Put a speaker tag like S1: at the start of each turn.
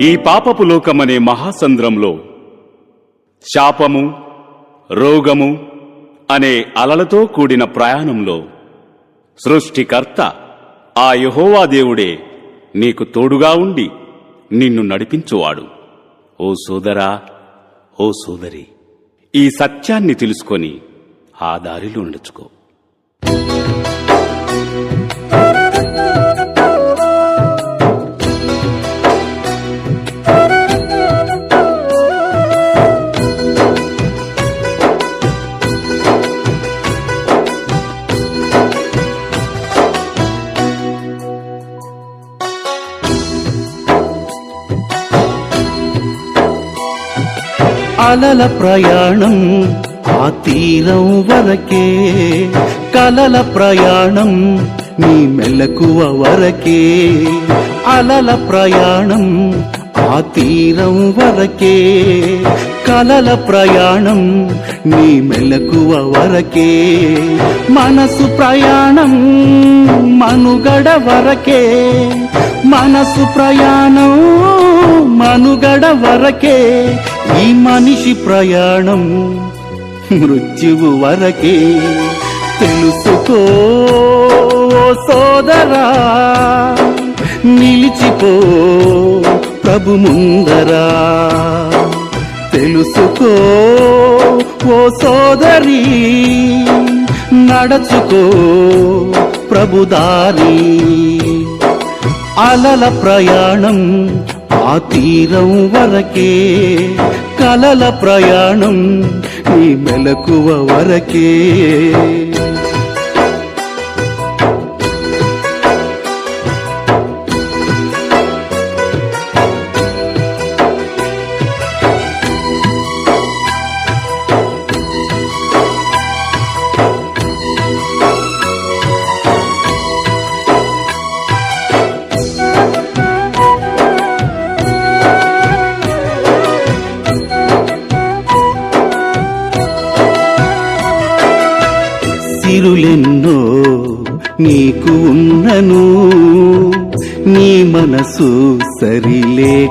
S1: ఈ పాపపు లోకమనే మహాసంద్రంలో శాపము రోగము అనే అలలతో కూడిన ప్రయాణంలో సృష్టికర్త ఆ యహోవా దేవుడే నీకు తోడుగా ఉండి నిన్ను నడిపించువాడు. ఓ సోదరా ఓ సోదరి ఈ సత్యాన్ని తెలుసుకొని ఆ దారిలో నడుచుకో.
S2: అలల ప్రయాణం ఆ తీరం వరకే. కలల ప్రయాణం నీ మెలకువ వరకే. అలల ప్రయాణం ఆ తీరం వరకే. కలల ప్రయాణం నీ మెలకువ వరకే. మనసు ప్రయాణం మనుగడ వరకే. మనసు ప్రయాణం మనుగడ వరకే. ఈ మనిషి ప్రయాణం మృత్యువు వరకే. తెలుసుకో సోదరా నిలిచిపో ప్రభు ముందరా. తెలుసుకో ఓ సోదరి నడచుకో ప్రభుదారి. అలల ప్రయాణం ఆ తీరం వరకే కలల ప్రయాణం నీ మెలకువ వరకే. సిరులెన్నో నీకు ఉన్నను. నీ మనసు సరిలేకపోవును.